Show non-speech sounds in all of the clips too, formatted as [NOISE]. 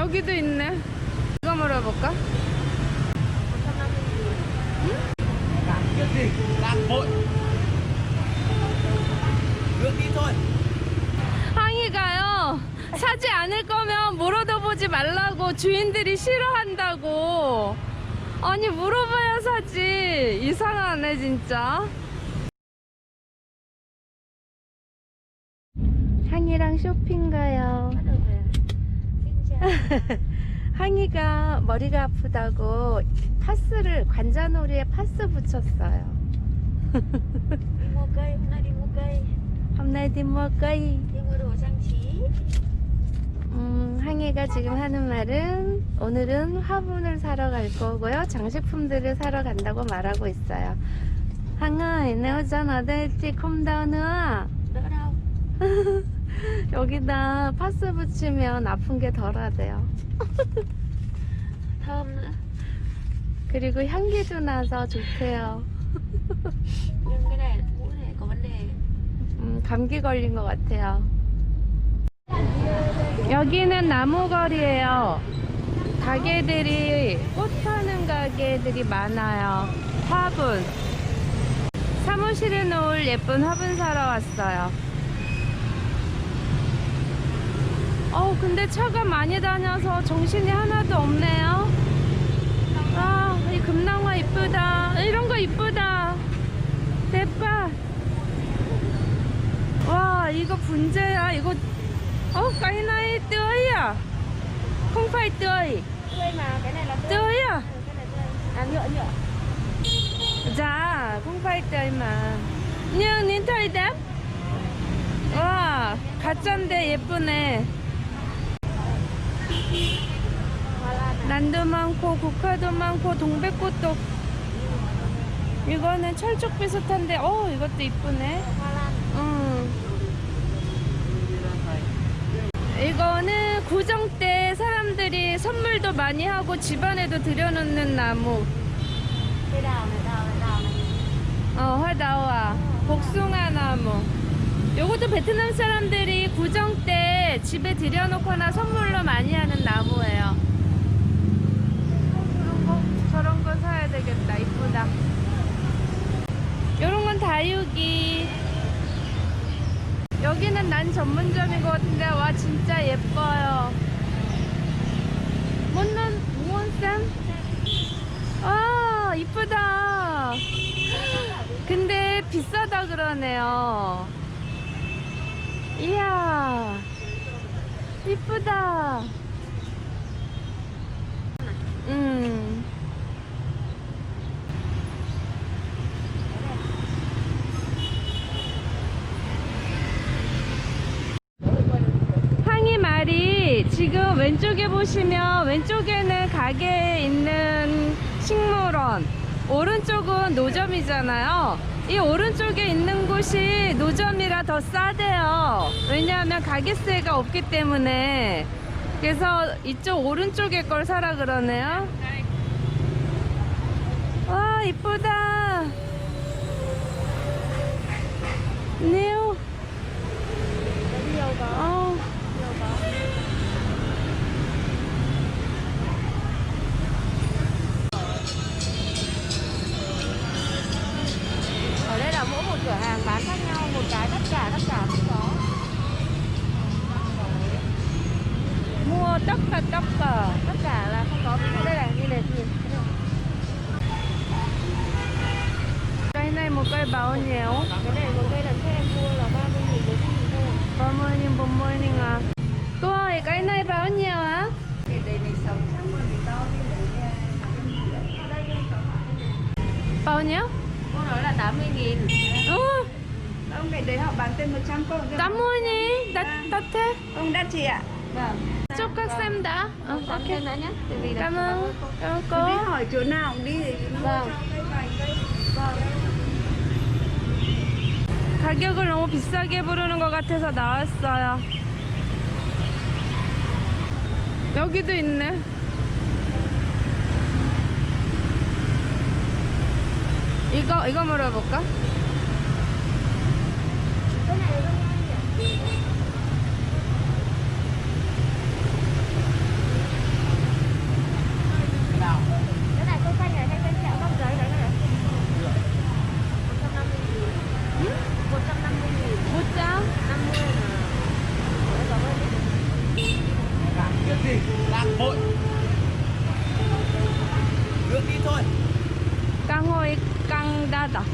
여기도 있네. 이거 물어볼까? 항이가요. 사지 않을 거면 물어도 보지 말라고 주인들이 싫어한다고. 아니 물어봐야 사지. 이상하네 진짜. 항이랑 쇼핑 가요. 항이가 머리가 아프다고 파스를 관자놀이에 파스 붙였어요. mua cây. đi mua đồ trang trí 음, 항해가 지금 하는 말은 오늘은 화분을 사러 갈 거고요. 장식품들을 사러 간다고 말하고 있어요. 항아, thì không đau nữa. đỡ đâu 여기다 파스 붙이면 아픈 게 덜하대요. nữa [LAUGHS] 그리고 향기도 나서 좋대요. nhưng cái này mũi này có vấn đề 음, 감기 걸린 것 같아요. 여기는 나무거리예요. 가게들이 꽃 파는 가게들이 많아요. 화분. 사무실에 놓을 예쁜 화분 사러 왔어요. 어, 근데 차가 많이 다녀서 정신이 하나도 없네요. 아, 이 금낭화 이쁘다. 이런 거 이쁘다. 대박. 와 이거 분재야 이거 어 cái này tươi à không phải tươi tươi mà cái này là tươi tươi à Ừ, cái này tươi à nhựa nhựa dạ không phải tươi mà nhưng nhìn thấy đẹp 와 가짜인데 예쁘네 난도 많고 국화도 많고 동백꽃도 이거는 철쭉 비슷한데 어 이것도 이쁘네. 이거는 구정 때 사람들이 선물도 많이 하고 집안에도 들여놓는 나무. 어, 화다와 복숭아 나무. 요것도 베트남 사람들이 구정 때 집에 들여놓거나 선물로 많이 하는 나무예요. 그런 거, 저런 거 사야 되겠다. 이쁘다. 요런 건 다육이. 여기는 난 전문점인 것 같은데, 와, 진짜 예뻐요. 못난, 무원쌤? 아, 이쁘다. 근데 비싸다 그러네요. 이야, 이쁘다. 음. 항이 말이 지금 왼쪽에 보시면 왼쪽에는 가게에 있는 식물원 오른쪽은 노점이잖아요 이 오른쪽에 있는 곳이 노점이라 더 싸대요. 왜냐하면 가게세가 없기 때문에. 그래서 이쪽 오른쪽에 걸 사라 그러네요. 와 이쁘다. 네오. 어. Cây bao nhiêu cái này một cây là cho em mua là 30 nghìn 40 nghìn thôi 30 nghìn 40 nghìn à cô ơi cái này bao nhiêu á. Cái đây này 600 nghìn thì to đi bao nhiêu? Cô nói là 80 nghìn. Ừ, Ông này đấy họ bán tên 100 cô. 80 nghìn? Đắt đắt thế. Ông đắt chị ạ. vâng. Chúc các xem đã. Cảm ok. đã nhé cảm ơn. cảm ơn Cứ đi cô hỏi chỗ nào đi thì Vâng. 가격을 너무 비싸게 부르는 것 같아서 나왔어요 여기도 있네 이거 이거 물어볼까? 깡다다.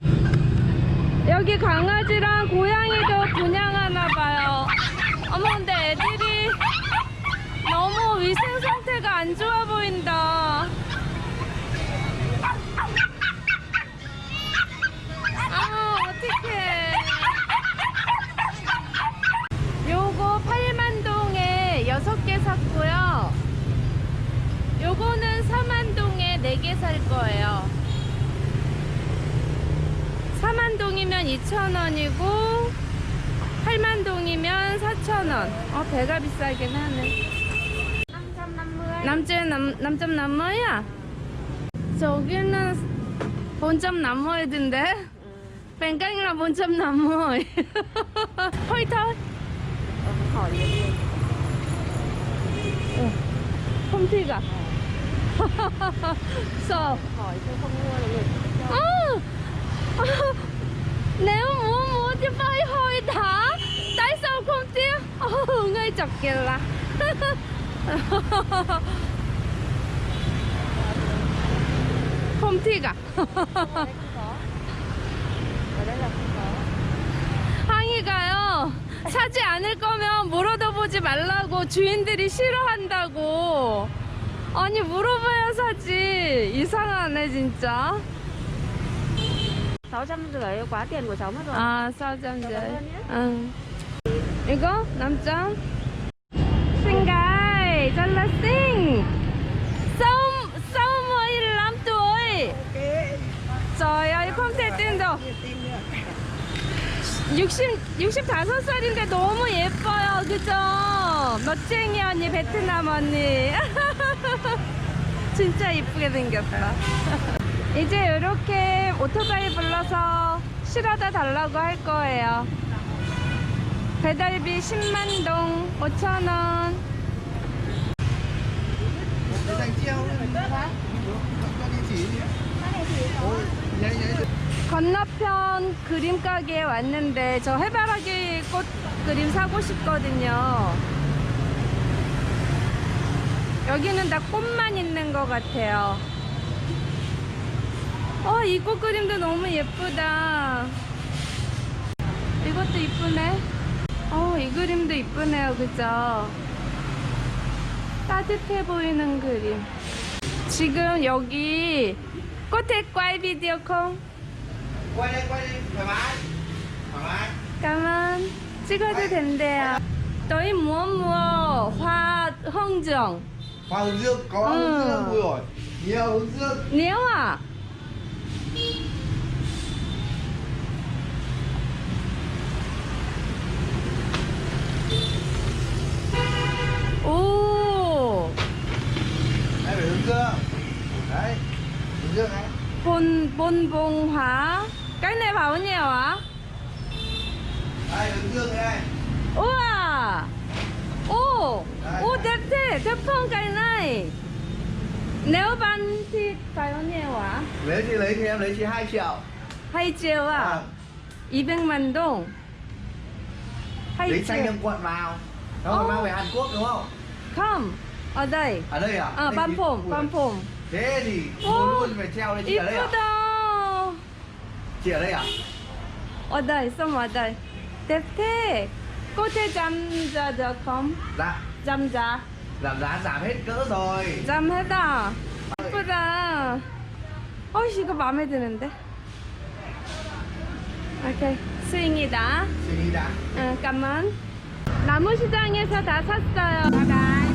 [LAUGHS] 여기 강아지랑 고양이도 분양하나 봐요. 어머, 근데 애들이 너무 위생 상태가 안 좋아 보인다. 아, 어떡해. 요거 8만동에 6개 샀고요. 요거는 4만동에 4개 살 거예요. 4만동이면 2,000원이고 8만동이면 4,000원. 어, 배가 비싸긴 하네. 550 남점 남, 남점 남머야? 저기는 본점 남머이던데? 뱅깡이랑 본점 khỏi vậy đi 홈티가. [LAUGHS] 써. Nếu muốn mua thì phải hỏi đã Tại sao không tiêu Ồ, ngay chọc kìa là Không thích à 항이가요 사지 않을 거면 물어도 보지 말라고 주인들이 싫어한다고 아니 물어봐야 사지 이상하네 진짜 650 quá tiền của cháu mất rồi 아, 싸잠들. 저거 하냐? 응. 이거 남장. Xinh 잘라 xinh. Sao sao mới 15 tuổi? Trời ơi, không thể tin được. 60 65살인데 너무 예뻐요. 그죠? 멋쟁이 언니, 베트남 언니. 진짜 이쁘게 생겼다. 이제 이렇게 오토바이 불러서 실어다 달라고 할 거예요. 배달비 10만 동 5천 원. để dành treo cho địa chỉ Ôi, giấy giấy 건너편 그림 가게에 왔는데 저 해바라기 꽃 그림 사고 싶거든요. 여기는 다 꽃만 있는 것 같아요. 어, 이 꽃 그림도 너무 예쁘다. 이것도 이쁘네. 어, 이 그림도 이쁘네요. 그죠? 따뜻해 보이는 그림. 지금 여기 꽃에 꽈이 비디오 콩 thoải mái thoải mái 까만 찍어도 된대요. 저희 뭐, 뭐, 화, 흥정. dương vui rồi nhiều hướng dương Nếu à? Ồ, bồn bồn bồn hả cái này bảo nhiều hả đây đứng dương đây wow ô ô đẹp thế đẹp không cái này nếu bán thì phải bao nhiêu hả lấy thì lấy thì em lấy chị hai triệu hai triệu à, à. 200만 동 hai lấy xanh trong quận vào nó oh. mang về Hàn Quốc đúng không không ở đây ở đây à ở Ban Phom Ban Phom treo chị ở đây à 이쁘다. chị ở đây à ở đây, xong ở đây. đẹp thế. 꽃에 dạ 잠자. giảm giá giảm hết cỡ rồi 잠해다. 예쁘다. 어, 이거 마음에 드는데. 오케이. 스윙이다. suy nghĩ đã 응, 잠깐만. 나무시장에서 다 샀어요.